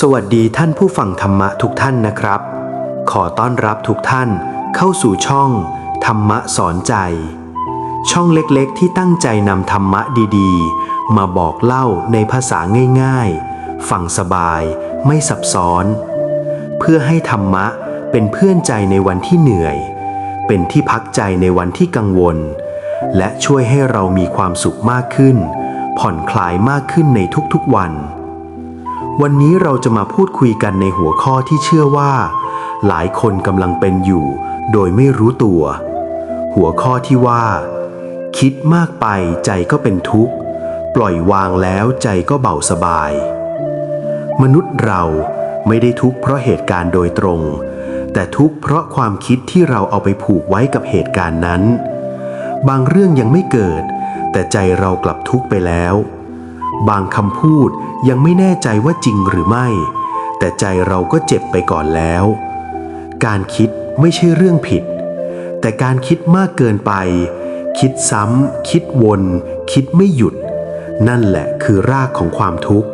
สวัสดีท่านผู้ฟังธรรมะทุกท่านนะครับ ขอต้อนรับทุกท่านเข้าสู่ช่อง ธรรมะสอนใจ ช่องเล็กๆ ที่ตั้งใจนำธรรมะดีๆ มาบอกเล่าในภาษาง่ายๆ ฟังสบายไม่ซับซ้อน เพื่อให้ธรรมะเป็นเพื่อนใจในวันที่เหนื่อย เป็นที่พักใจในวันที่กังวล และช่วยให้เรามีความสุขมากขึ้น ผ่อนคลายมากขึ้นในทุกๆวัน วันนี้เราจะมาพูดคุยกันในหัวข้อที่เชื่อว่า หลายคนกำลังเป็นอยู่ โดยไม่รู้ตัว หัวข้อที่ว่า คิดมากไปใจก็เป็นทุกข์ ปล่อยวางแล้วใจก็เบาสบาย มนุษย์เราไม่ได้ทุกข์เพราะเหตุการณ์โดยตรง แต่ทุกข์เพราะความคิดที่เราเอาไปผูกไว้กับเหตุการณ์นั้น บางเรื่องยังไม่เกิด แต่ใจเรากลับทุกข์ไปแล้ว บางคำพูดยังไม่แน่ใจว่าจริงหรือไม่ แต่ใจเราก็เจ็บไปก่อนแล้ว การคิดไม่ใช่เรื่องผิด แต่การคิดมากเกินไป คิดซ้ำ คิดวน คิดไม่หยุด นั่นแหละคือรากของความทุกข์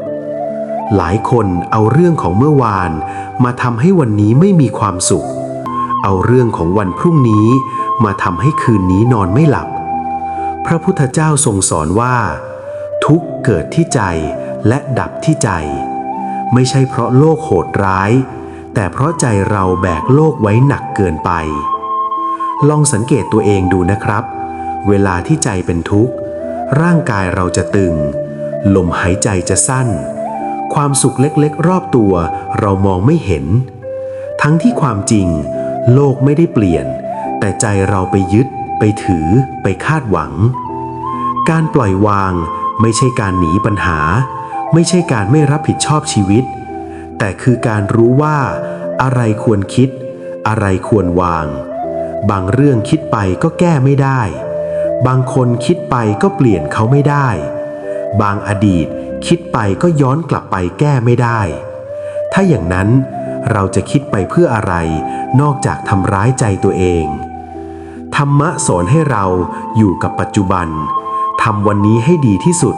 หลายคนเอาเรื่องของเมื่อวาน มาทำให้วันนี้ไม่มีความสุข เอาเรื่องของวันพรุ่งนี้ มาทำให้คืนนี้นอนไม่หลับ พระพุทธเจ้าทรงสอนว่า ทุกข์เกิดที่ใจและดับที่ใจ ไม่ใช่เพราะโลกโหดร้าย แต่เพราะใจเราแบกโลกไว้หนักเกินไป ลองสังเกตตัวเองดูนะครับ เวลาที่ใจเป็นทุกข์ ร่างกายเราจะตึง ลมหายใจจะสั้น ความสุขเล็กๆ รอบตัวเรามองไม่เห็น ทั้งที่ความจริง โลกไม่ได้เปลี่ยน แต่ใจเราไปยึด ไปถือ ไปคาดหวัง การปล่อยวาง ไม่ใช่การหนีปัญหา ไม่ใช่การไม่รับผิดชอบชีวิต แต่คือการรู้ว่า อะไรควรคิด อะไรควรวาง บางเรื่องคิดไปก็แก้ไม่ได้ บางคนคิดไปก็เปลี่ยนเขาไม่ได้ บางอดีตคิดไปก็ย้อนกลับไปแก้ไม่ได้ ถ้าอย่างนั้นเราจะคิดไปเพื่ออะไร นอกจากทำร้ายใจตัวเอง ธรรมะสอนให้เราอยู่กับปัจจุบัน ทำวันนี้ให้ดีที่สุด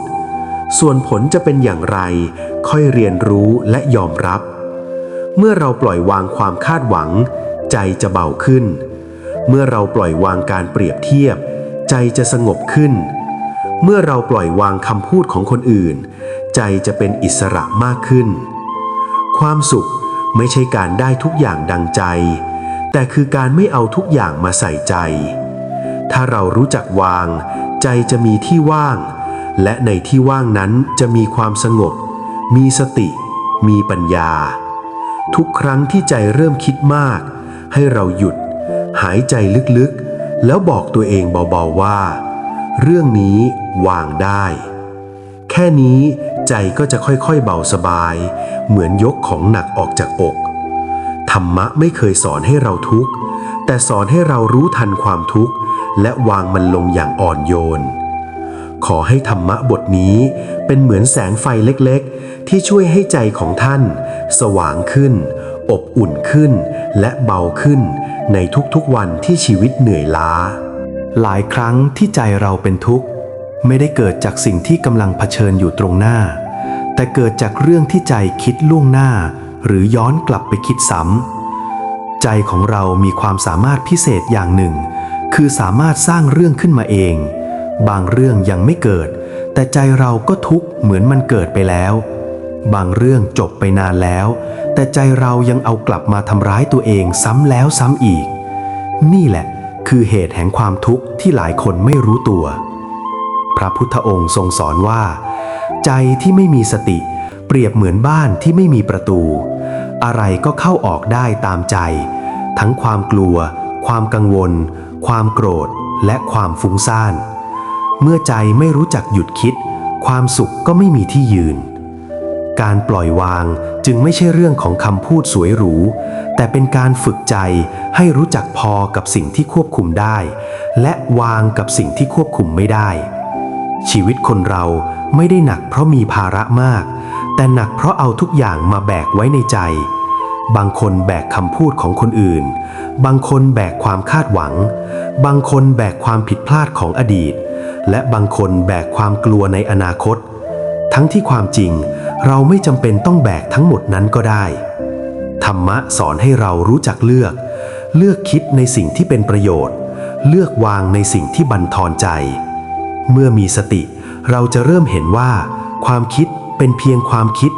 ส่วนผลจะเป็นอย่างไร ค่อยเรียนรู้และยอมรับ เมื่อเราปล่อยวางความคาดหวัง ใจจะเบาขึ้น เมื่อเราปล่อยวางการเปรียบเทียบ ใจจะสงบขึ้น เมื่อเราปล่อยวางคำพูดของคนอื่น ใจจะเป็นอิสระมากขึ้น ความสุขไม่ใช่การได้ทุกอย่างดังใจ แต่คือการไม่เอาทุกอย่างมาใส่ใจ ถ้าเรารู้จักวาง ใจจะมีที่ว่าง และในที่ว่างนั้นจะมีความสงบ มีสติ มีปัญญา ทุกครั้งที่ใจเริ่มคิดมาก ให้เราหยุด หายใจลึกๆ แล้วบอกตัวเองเบาๆว่า เรื่องนี้วางได้ แค่นี้ใจก็จะค่อยๆเบาสบาย เหมือนยกของหนักออกจากอกธรรมะไม่เคยสอนให้เราทุกข์ แต่สอนให้เรารู้ทันความทุกข์ และวางมันลงอย่างอ่อนโยน ขอให้ธรรมะบทนี้เป็นเหมือนแสงไฟเล็กๆ ที่ช่วยให้ใจของท่าน สว่างขึ้น อบอุ่นขึ้น และเบาขึ้น ในทุกๆวันที่ชีวิตเหนื่อยล้า หลายครั้งที่ใจเราเป็นทุกข์ ไม่ได้เกิดจากสิ่งที่กำลังเผชิญอยู่ตรงหน้า แต่เกิดจากเรื่องที่ใจคิดล่วงหน้า หรือย้อนกลับไปคิดซ้ำ ใจของเรามีความสามารถพิเศษอย่างหนึ่ง คือสามารถสร้างเรื่องขึ้นมาเอง บางเรื่องยังไม่เกิด แต่ใจเราก็ทุกข์เหมือนมันเกิดไปแล้ว บางเรื่องจบไปนานแล้ว แต่ใจเรายังเอากลับมาทำร้ายตัวเองซ้ำแล้วซ้ำอีก นี่แหละคือเหตุแห่งความทุกข์ที่หลายคนไม่รู้ตัว พระพุทธองค์ทรงสอนว่า ใจที่ไม่มีสติ เปรียบเหมือนบ้านที่ไม่มีประตู อะไรก็เข้าออกได้ตามใจ ทั้งความกลัว ความกังวล ความโกรธ และความฟุ้งซ่าน เมื่อใจไม่รู้จักหยุดคิด ความสุขก็ไม่มีที่ยืน การปล่อยวางจึงไม่ใช่เรื่องของคำพูดสวยหรู แต่เป็นการฝึกใจให้รู้จักพอกับสิ่งที่ควบคุมได้ และวางกับสิ่งที่ควบคุมไม่ได้ ชีวิตคนเราไม่ได้หนักเพราะมีภาระมาก แต่หนักเพราะเอาทุกอย่างมาแบกไว้ในใจ บางคนแบกคำพูดของคนอื่น บางคนแบกความคาดหวัง บางคนแบกความผิดพลาดของอดีต และบางคนแบกความกลัวในอนาคต ทั้งที่ความจริงเราไม่จำเป็นต้องแบกทั้งหมดนั้นก็ได้ ธรรมะสอนให้เรารู้จักเลือก เลือกคิดในสิ่งที่เป็นประโยชน์ เลือกวางในสิ่งที่บันทอนใจ เมื่อมีสติเราจะเริ่มเห็นว่า ความคิด เป็นเพียงความคิด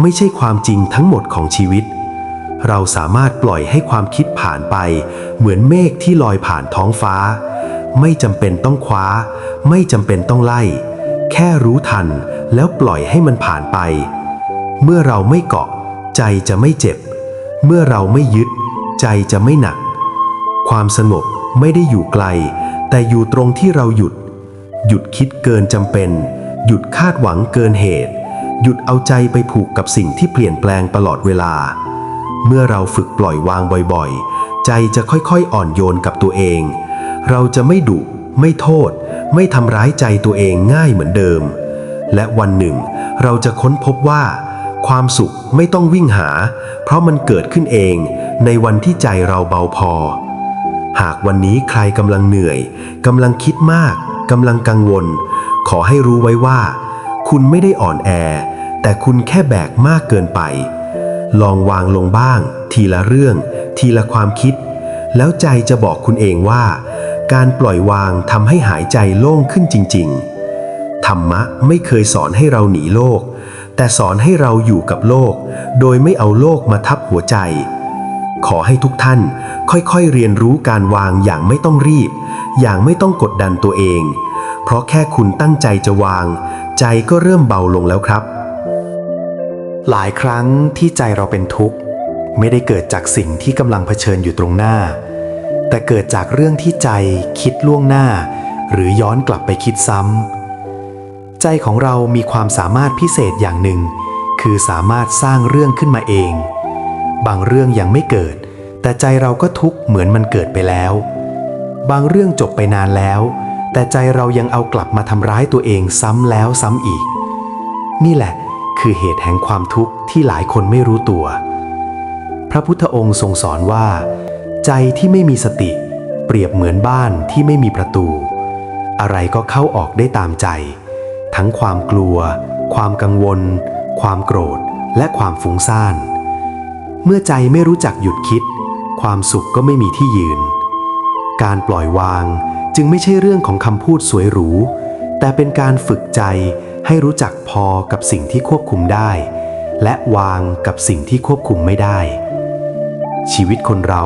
ไม่ใช่ความจริงทั้งหมดของชีวิต เราสามารถปล่อยให้ความคิดผ่านไป เหมือนเมฆที่ลอยผ่านท้องฟ้า ไม่จำเป็นต้องคว้า ไม่จำเป็นต้องไล่ แค่รู้ทันแล้วปล่อยให้มันผ่านไป เมื่อเราไม่เกาะ ใจจะไม่เจ็บ เมื่อเราไม่ยึด ใจจะไม่หนัก ความสงบไม่ได้อยู่ไกล แต่อยู่ตรงที่เราหยุด หยุดคิดเกินจำเป็น หยุดคาดหวังเกินเหตุ หยุดเอาใจไปผูกกับสิ่งที่เปลี่ยนแปลงตลอดเวลา เมื่อเราฝึกปล่อยวางบ่อยๆ ใจจะค่อยๆอ่อนโยนกับตัวเอง เราจะไม่ดุไม่โทษ ไม่ทำร้ายใจตัวเองง่ายเหมือนเดิม และวันหนึ่ง เราจะค้นพบว่า ความสุขไม่ต้องวิ่งหา เพราะมันเกิดขึ้นเองในวันที่ใจเราเบาพอ หากวันนี้ใครกำลังเหนื่อยกำลังคิดมากกำลังกังวล ขอให้รู้ไว้ว่า คุณไม่ได้อ่อนแอ แต่คุณแค่แบกมากเกินไป ลองวางลงบ้าง ทีละเรื่อง ทีละความคิด แล้วใจจะบอกคุณเองว่า การปล่อยวางทำให้หายใจโล่งขึ้นจริง ๆ ธรรมะไม่เคยสอนให้เราหนีโลก แต่สอนให้เราอยู่กับโลก โดยไม่เอาโลกมาทับหัวใจ ขอให้ทุกท่านค่อยๆเรียนรู้การวางอย่างไม่ต้องรีบ อย่างไม่ต้องกดดันตัวเอง เพราะแค่คุณตั้งใจจะวาง ใจก็เริ่มเบาลงแล้วครับ หลายครั้งที่ใจเราเป็นทุกข์ ไม่ได้เกิดจากสิ่งที่กำลังเผชิญอยู่ตรงหน้า แต่เกิดจากเรื่องที่ใจคิดล่วงหน้า หรือย้อนกลับไปคิดซ้ำใจของเรามีความสามารถพิเศษอย่างหนึ่ง คือสามารถสร้างเรื่องขึ้นมาเอง บางเรื่องยังไม่เกิด แต่ใจเราก็ทุกข์เหมือนมันเกิดไปแล้ว บางเรื่องจบไปนานแล้ว แต่ใจเรายังเอากลับมาทำร้ายตัวเองซ้ำแล้วซ้ำอีก นี่แหละ คือเหตุแห่งความทุกข์ที่หลายคนไม่รู้ตัว พระพุทธองค์ทรงสอนว่า ใจที่ไม่มีสติ เปรียบเหมือนบ้านที่ไม่มีประตู อะไรก็เข้าออกได้ตามใจ ทั้งความกลัว ความกังวล ความโกรธ และความฟุ้งซ่าน เมื่อใจไม่รู้จักหยุดคิด ความสุขก็ไม่มีที่ยืน การปล่อยวางจึงไม่ใช่เรื่องของคำพูดสวยหรู แต่เป็นการฝึกใจ ให้รู้จักพอกับสิ่งที่ควบคุมได้ และวางกับสิ่งที่ควบคุมไม่ได้ ชีวิตคนเรา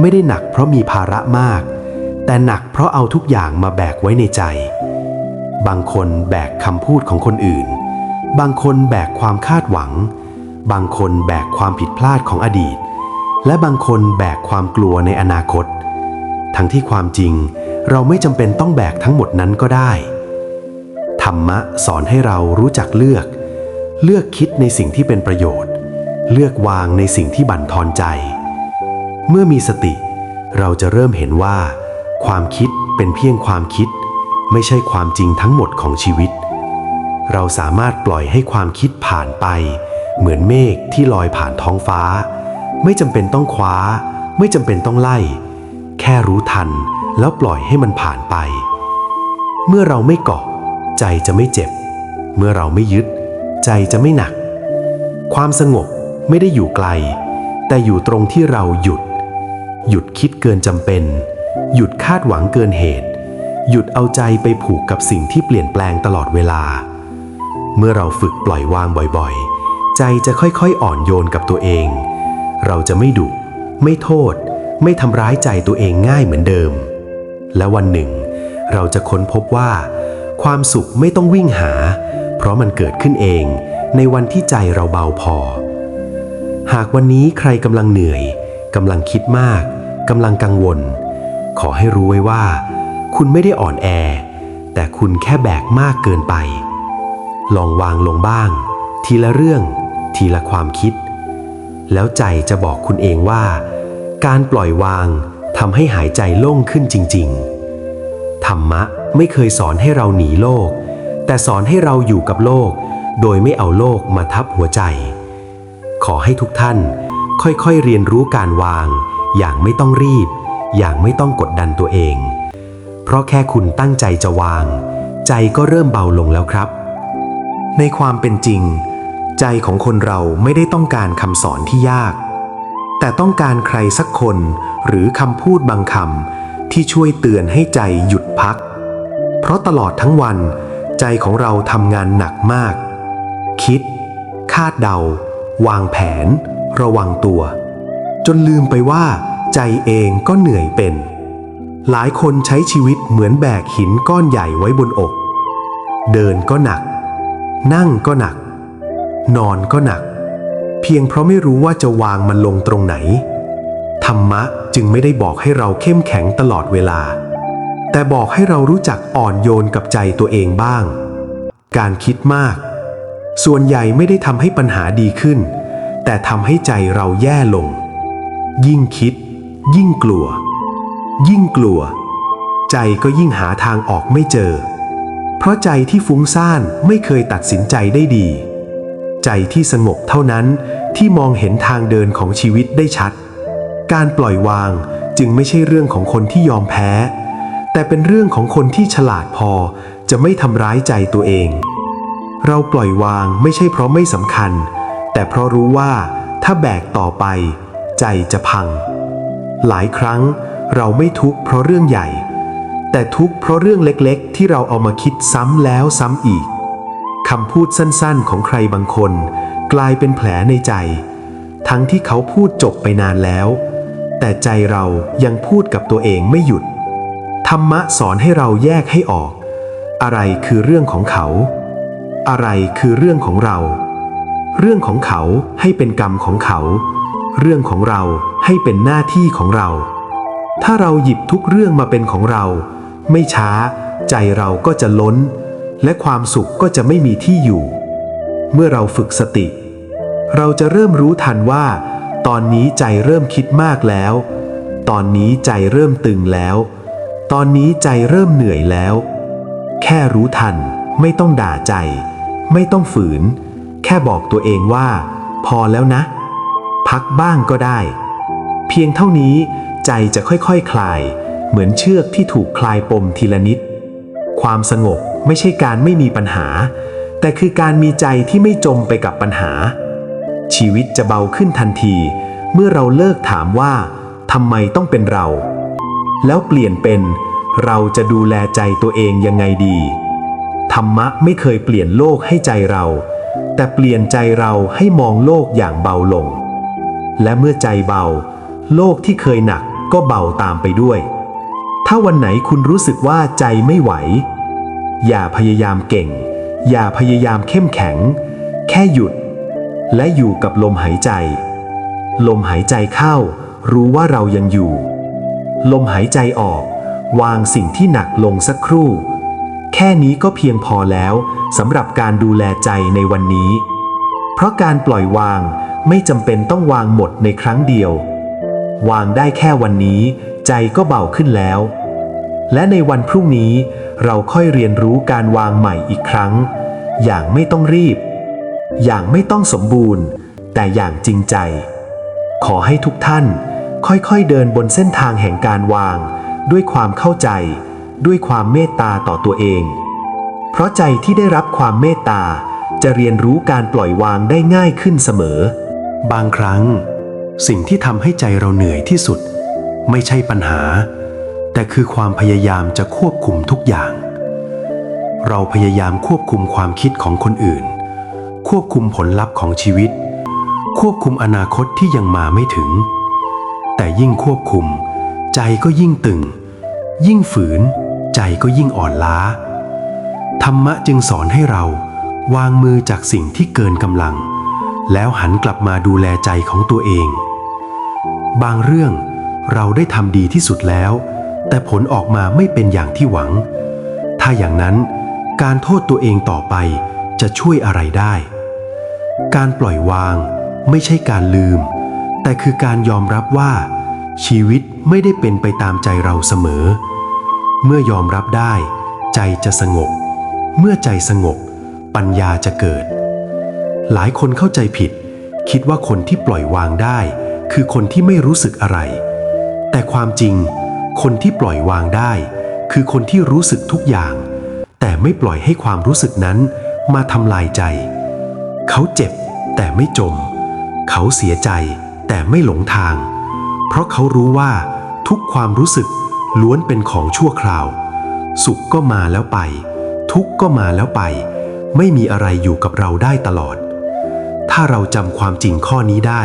ไม่ได้หนักเพราะมีภาระมาก แต่หนักเพราะเอาทุกอย่างมาแบกไว้ในใจ บางคนแบกคำพูดของคนอื่น บางคนแบกความคาดหวัง บางคนแบกความผิดพลาดของอดีต และบางคนแบกความกลัวในอนาคต ทั้งที่ความจริงเราไม่จำเป็นต้องแบกทั้งหมดนั้นก็ได้ รรมะสอนให้เรารู้จักเลือก เลือกคิดในสิ่งที่เป็นประโยชน์ เลือกวางในสิ่งที่บั่นทอนใจ เมื่อมีสติ เราจะเริ่มเห็นว่า ความคิดเป็นเพียงความคิด ไม่ใช่ความจริงทั้งหมดของชีวิต เราสามารถปล่อยให้ความคิดผ่านไป เหมือนเมฆที่ลอยผ่านท้องฟ้า ไม่จำเป็นต้องคว้า ไม่จำเป็นต้องไล่ แค่รู้ทันแล้วปล่อยให้มันผ่านไป เมื่อเราไม่เกาะ ใจจะไม่เจ็บ เมื่อเราไม่ยึด ใจจะไม่หนัก ความสงบไม่ได้อยู่ไกล แต่อยู่ตรงที่เราหยุด หยุดคิดเกินจำเป็น หยุดคาดหวังเกินเหตุ หยุดเอาใจไปผูกกับสิ่งที่เปลี่ยนแปลงตลอดเวลา เมื่อเราฝึกปล่อยวางบ่อยๆ ใจจะค่อยๆ อ่อนโยนกับตัวเอง เราจะไม่ดุ ไม่โทษ ไม่ทำร้ายใจตัวเองง่ายเหมือนเดิม และวันหนึ่ง เราจะค้นพบว่า ความสุขไม่ต้องวิ่งหา เพราะมันเกิดขึ้นเองในวันที่ใจเราเบาพอ หากวันนี้ใครกำลังเหนื่อยกำลังคิดมากกำลังกังวล ขอให้รู้ไว้ว่า คุณไม่ได้อ่อนแอ แต่คุณแค่แบกมากเกินไป ลองวางลงบ้าง ทีละเรื่อง ทีละความคิด แล้วใจจะบอกคุณเองว่า การปล่อยวางทำให้หายใจโล่งขึ้นจริง ๆ ธรรมะ ไม่เคยสอนให้เราหนีโลก แต่สอนให้เราอยู่กับโลก โดยไม่เอาโลกมาทับหัวใจ ขอให้ทุกท่าน ค่อยๆเรียนรู้การวาง อย่างไม่ต้องรีบ อย่างไม่ต้องกดดันตัวเอง เพราะแค่คุณตั้งใจจะวาง ใจก็เริ่มเบาลงแล้วครับ ในความเป็นจริง ใจของคนเราไม่ได้ต้องการคำสอนที่ยาก แต่ต้องการใครสักคนหรือคำพูดบางคำที่ช่วยเตือนให้ใจหยุดพัก เพราะตลอดทั้งวัน ใจของเราทำงานหนักมาก คิด คาดเดา วางแผน ระวังตัว จนลืมไปว่า ใจเองก็เหนื่อยเป็น หลายคนใช้ชีวิตเหมือนแบกหินก้อนใหญ่ไว้บนอก เดินก็หนัก นั่งก็หนัก นอนก็หนัก เพียงเพราะไม่รู้ว่าจะวางมันลงตรงไหน ธรรมะจึงไม่ได้บอกให้เราเข้มแข็งตลอดเวลา แต่บอกให้เรารู้จักอ่อนโยนกับใจตัวเองบ้าง การคิดมาก ส่วนใหญ่ไม่ได้ทำให้ปัญหาดีขึ้น แต่ทำให้ใจเราแย่ลง ยิ่งคิด ยิ่งกลัว ยิ่งกลัว ใจก็ยิ่งหาทางออกไม่เจอ เพราะใจที่ฟุ้งซ่านไม่เคยตัดสินใจได้ดี ใจที่สงบเท่านั้นที่มองเห็นทางเดินของชีวิตได้ชัด การปล่อยวางจึงไม่ใช่เรื่องของคนที่ยอมแพ้ แต่เป็นเรื่องของคนที่ฉลาดพอจะไม่ทำร้ายใจตัวเอง เราปล่อยวางไม่ใช่เพราะไม่สำคัญ แต่เพราะรู้ว่าถ้าแบกต่อไป ใจจะพัง หลายครั้งเราไม่ทุกข์เพราะเรื่องใหญ่ แต่ทุกข์เพราะเรื่องเล็กๆ ที่เราเอามาคิดซ้ำแล้วซ้ำอีกคำพูดสั้นๆ ของใครบางคน กลายเป็นแผลในใจ ทั้งที่เขาพูดจบไปนานแล้ว แต่ใจเรายังพูดกับตัวเองไม่หยุด ธรรมะสอนให้เราแยกให้ออก อะไรคือเรื่องของเขา อะไรคือเรื่องของเรา เรื่องของเขาให้เป็นกรรมของเขา เรื่องของเราให้เป็นหน้าที่ของเรา ถ้าเราหยิบทุกเรื่องมาเป็นของเรา ไม่ช้า ใจเราก็จะล้น และความสุขก็จะไม่มีที่อยู่ เมื่อเราฝึกสติ เราจะเริ่มรู้ทันว่า ตอนนี้ใจเริ่มคิดมากแล้ว ตอนนี้ใจเริ่มตึงแล้ว ตอนนี้ใจเริ่มเหนื่อยแล้ว แค่รู้ทัน ไม่ต้องด่าใจ ไม่ต้องฝืน แค่บอกตัวเองว่า พอแล้วนะ พักบ้างก็ได้ เพียงเท่านี้ใจจะค่อยๆคคลาย เหมือนเชือกที่ถูกคลายปมทีละนิด ความสงบไม่ใช่การไม่มีปัญหา แต่คือการมีใจที่ไม่จมไปกับปัญหา ชีวิตจะเบาขึ้นทันที เมื่อเราเลิกถามว่าทำไมต้องเป็นเรา แล้วเปลี่ยนเป็น เราจะดูแลใจตัวเองยังไงดี ธรรมะไม่เคยเปลี่ยนโลกให้ใจเรา แต่เปลี่ยนใจเราให้มองโลกอย่างเบาลง และเมื่อใจเบา โลกที่เคยหนักก็เบาตามไปด้วย ถ้าวันไหนคุณรู้สึกว่าใจไม่ไหว อย่าพยายามเก่ง อย่าพยายามเข้มแข็ง แค่หยุด และอยู่กับลมหายใจ ลมหายใจเข้า รู้ว่าเรายังอยู่ ลมหายใจออก วางสิ่งที่หนักลงสักครู่ แค่นี้ก็เพียงพอแล้วสำหรับการดูแลใจในวันนี้ เพราะการปล่อยวางไม่จำเป็นต้องวางหมดในครั้งเดียว วางได้แค่วันนี้ ใจก็เบาขึ้นแล้ว และในวันพรุ่งนี้เราค่อยเรียนรู้การวางใหม่อีกครั้ง อย่างไม่ต้องรีบ อย่างไม่ต้องสมบูรณ์ แต่อย่างจริงใจ ขอให้ทุกท่าน ค่อยๆเดินบนเส้นทางแห่งการวาง ด้วยความเข้าใจ ด้วยความเมตตาต่อตัวเอง เพราะใจที่ได้รับความเมตตาจะเรียนรู้การปล่อยวางได้ง่ายขึ้นเสมอ บางครั้ง สิ่งที่ทำให้ใจเราเหนื่อยที่สุด ไม่ใช่ปัญหา แต่คือความพยายามจะควบคุมทุกอย่าง เราพยายามควบคุมความคิดของคนอื่น ควบคุมผลลัพธ์ของชีวิต ควบคุมอนาคตที่ยังมาไม่ถึง แต่ยิ่งควบคุม ใจก็ยิ่งตึง ยิ่งฝืน ใจก็ยิ่งอ่อนล้า ธรรมะจึงสอนให้เราวางมือจากสิ่งที่เกินกำลัง แล้วหันกลับมาดูแลใจของตัวเอง บางเรื่องเราได้ทำดีที่สุดแล้ว แต่ผลออกมาไม่เป็นอย่างที่หวัง ถ้าอย่างนั้นการโทษตัวเองต่อไปจะช่วยอะไรได้ การปล่อยวางไม่ใช่การลืม แต่คือการยอมรับว่า ชีวิตไม่ได้เป็นไปตามใจเราเสมอ เมื่อยอมรับได้ ใจจะสงบ เมื่อใจสงบ ปัญญาจะเกิด หลายคนเข้าใจผิด คิดว่าคนที่ปล่อยวางได้ คือคนที่ไม่รู้สึกอะไร แต่ความจริง คนที่ปล่อยวางได้ คือคนที่รู้สึกทุกอย่าง แต่ไม่ปล่อยให้ความรู้สึกนั้นมาทำลายใจ เขาเจ็บแต่ไม่จม เขาเสียใจ แต่ไม่หลงทาง เพราะเขารู้ว่าทุกความรู้สึกล้วนเป็นของชั่วคราว สุขก็มาแล้วไป ทุกข์ก็มาแล้วไป ไม่มีอะไรอยู่กับเราได้ตลอด ถ้าเราจำความจริงข้อนี้ได้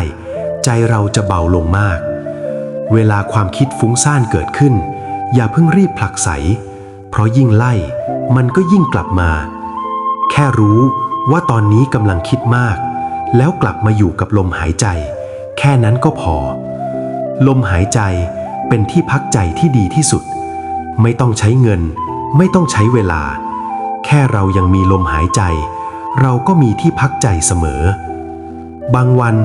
ใจเราจะเบาลงมาก เวลาความคิดฟุ้งซ่านเกิดขึ้น อย่าเพิ่งรีบผลักไส เพราะยิ่งไล่ มันก็ยิ่งกลับมา แค่รู้ว่าตอนนี้กำลังคิดมาก แล้วกลับมาอยู่กับลมหายใจ ค่นั้นก็พอ ลมหายใจเป็นที่พักใจที่ดีที่สุด ไม่ต้องใช้เงิน ไม่ต้องใช้เวลา แค่เรายังมีลมหายใจ เราก็มีที่พักใจเสมอ บางวัน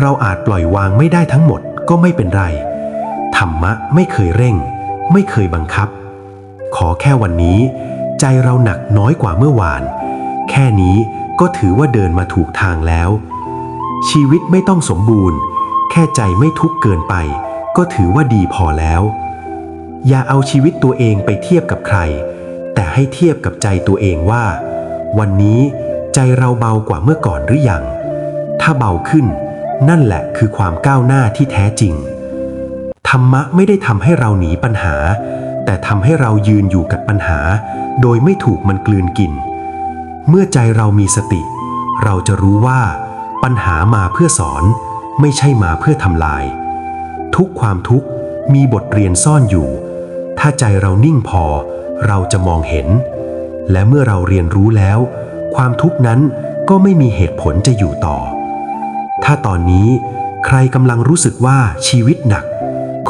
เราอาจปล่อยวางไม่ได้ทั้งหมดก็ไม่เป็นไร ธรรมะไม่เคยเร่ง ไม่เคยบังคับ ขอแค่วันนี้ ใจเราหนักน้อยกว่าเมื่อวาน แค่นี้ก็ถือว่าเดินมาถูกทางแล้ว ชีวิตไม่ต้องสมบูรณ์ แค่ใจไม่ทุกข์เกินไป ก็ถือว่าดีพอแล้ว อย่าเอาชีวิตตัวเองไปเทียบกับใคร แต่ให้เทียบกับใจตัวเองว่า วันนี้ใจเราเบากว่าเมื่อก่อนหรือยัง ถ้าเบาขึ้น นั่นแหละคือความก้าวหน้าที่แท้จริง ธรรมะไม่ได้ทำให้เราหนีปัญหา แต่ทำให้เรายืนอยู่กับปัญหา โดยไม่ถูกมันกลืนกิน เมื่อใจเรามีสติ เราจะรู้ว่า ปัญหามาเพื่อสอน ไม่ใช่มาเพื่อทำลาย ทุกความทุกข์มีบทเรียนซ่อนอยู่ ถ้าใจเรานิ่งพอเราจะมองเห็น และเมื่อเราเรียนรู้แล้ว ความทุกข์นั้นก็ไม่มีเหตุผลจะอยู่ต่อ ถ้าตอนนี้ใครกำลังรู้สึกว่าชีวิตหนัก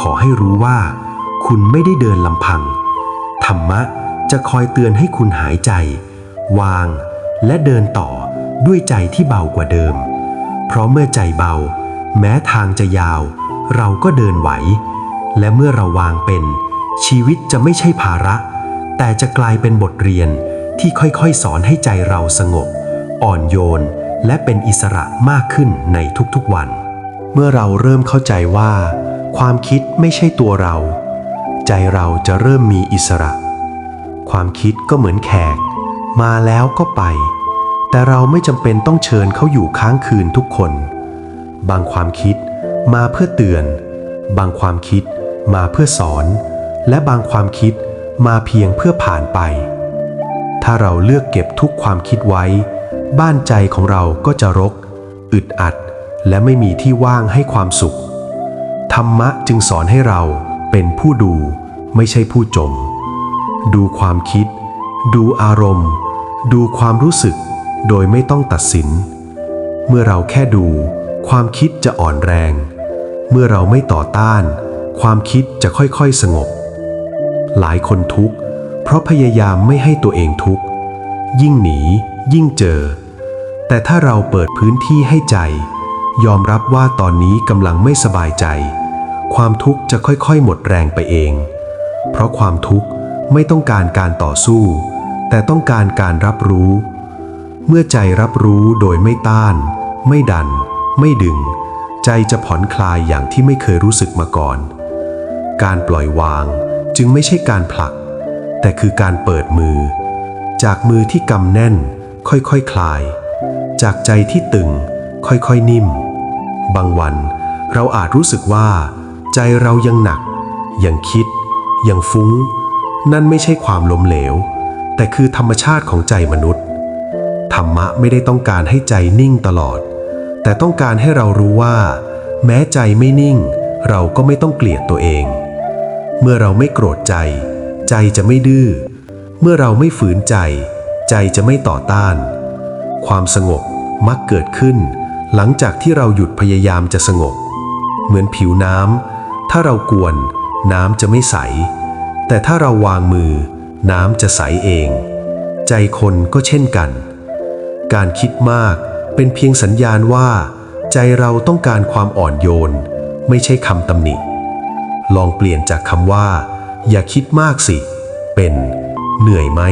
ขอให้รู้ว่า คุณไม่ได้เดินลำพัง ธรรมะจะคอยเตือนให้คุณหายใจ วาง และเดินต่อด้วยใจที่เบากว่าเดิม เพราะเมื่อใจเบา แม้ทางจะยาว เราก็เดินไหว และเมื่อเราวางเป็น ชีวิตจะไม่ใช่ภาระ แต่จะกลายเป็นบทเรียนที่ค่อยๆ สอนให้ใจเราสงบ อ่อนโยน และเป็นอิสระมากขึ้นในทุกๆวัน เมื่อเราเริ่มเข้าใจว่า ความคิดไม่ใช่ตัวเรา ใจเราจะเริ่มมีอิสระ ความคิดก็เหมือนแขก มาแล้วก็ไป แต่เราไม่จำเป็นต้องเชิญเขาอยู่ค้างคืนทุกคน บางความคิดมาเพื่อเตือน บางความคิดมาเพื่อสอน และบางความคิดมาเพียงเพื่อผ่านไป ถ้าเราเลือกเก็บทุกความคิดไว้ บ้านใจของเราก็จะรก อึดอัด และไม่มีที่ว่างให้ความสุข ธรรมะจึงสอนให้เราเป็นผู้ดูไม่ใช่ผู้จม ดูความคิด ดูอารมณ์ ดูความรู้สึก โดยไม่ต้องตัดสิน เมื่อเราแค่ดู ความคิดจะอ่อนแรง เมื่อเราไม่ต่อต้าน ความคิดจะค่อยๆสงบ หลายคนทุกข์ เพราะพยายามไม่ให้ตัวเองทุกข์ ยิ่งหนี ยิ่งเจอ แต่ถ้าเราเปิดพื้นที่ให้ใจ ยอมรับว่าตอนนี้กำลังไม่สบายใจ ความทุกข์จะค่อยๆหมดแรงไปเอง เพราะความทุกข์ไม่ต้องการการต่อสู้ แต่ต้องการการรับรู้ เมื่อใจรับรู้โดยไม่ต้าน ไม่ดัน ไม่ดึง ใจจะผ่อนคลายอย่างที่ไม่เคยรู้สึกมาก่อน การปล่อยวางจึงไม่ใช่การผลัก แต่คือการเปิดมือ จากมือที่กำแน่น ค่อยๆคคลาย จากใจที่ตึง ค่อยๆนิ่ม บางวันเราอาจรู้สึกว่า ใจเรายังหนัก ยังคิด ยังฟุ้ง นั่นไม่ใช่ความล้มเหลว แต่คือธรรมชาติของใจมนุษย์ ธรรมะไม่ได้ต้องการให้ใจนิ่งตลอด แต่ต้องการให้เรารู้ว่า แม้ใจไม่นิ่ง เราก็ไม่ต้องเกลียดตัวเอง เมื่อเราไม่โกรธใจ ใจจะไม่ดื้อ เมื่อเราไม่ฝืนใจ ใจจะไม่ต่อต้าน ความสงบมักเกิดขึ้น หลังจากที่เราหยุดพยายามจะสงบ เหมือนผิวน้ำถ้าเรากวน น้ำจะไม่ใส แต่ถ้าเราวางมือ น้ำจะใสเอง ใจคนก็เช่นกัน การคิดมาก เป็นเพียงสัญญาณว่า ใจเราต้องการความอ่อนโยน ไม่ใช่คำตำหนิ ลองเปลี่ยนจากคำว่า อย่าคิดมากสิ เป็น เหนื่อยไหม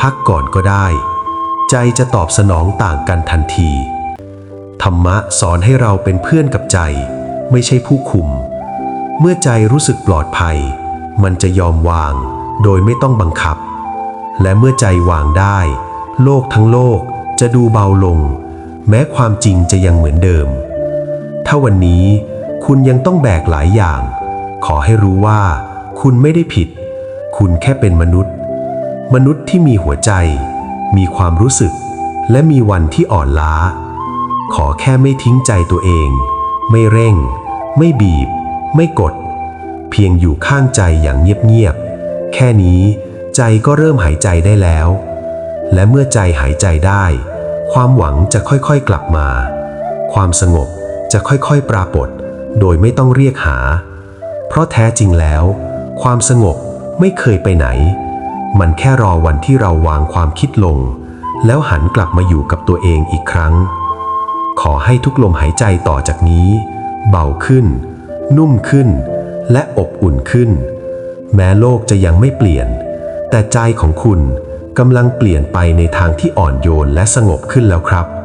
พักก่อนก็ได้ ใจจะตอบสนองต่างกันทันที ธรรมะสอนให้เราเป็นเพื่อนกับใจ ไม่ใช่ผู้คุม เมื่อใจรู้สึกปลอดภัย มันจะยอมวาง โดยไม่ต้องบังคับ และเมื่อใจวางได้ โลกทั้งโลกจะดูเบาลง แม้ความจริงจะยังเหมือนเดิม ถ้าวันนี้คุณยังต้องแบกหลายอย่าง ขอให้รู้ว่า คุณไม่ได้ผิด คุณแค่เป็นมนุษย์ มนุษย์ที่มีหัวใจ มีความรู้สึก และมีวันที่อ่อนล้า ขอแค่ไม่ทิ้งใจตัวเอง ไม่เร่ง ไม่บีบ ไม่กด เพียงอยู่ข้างใจอย่างเงียบๆ แค่นี้ใจก็เริ่มหายใจได้แล้ว และเมื่อใจหายใจได้ ความหวังจะค่อยๆกลับมา ความสงบจะค่อยๆปรากฏ โดยไม่ต้องเรียกหา เพราะแท้จริงแล้ว ความสงบไม่เคยไปไหน มันแค่รอวันที่เราวางความคิดลง แล้วหันกลับมาอยู่กับตัวเองอีกครั้ง ขอให้ทุกลมหายใจต่อจากนี้ เบาขึ้น นุ่มขึ้น และอบอุ่นขึ้น แม้โลกจะยังไม่เปลี่ยน แต่ใจของคุณ กำลังเปลี่ยนไปในทางที่อ่อนโยนและสงบขึ้นแล้วครับ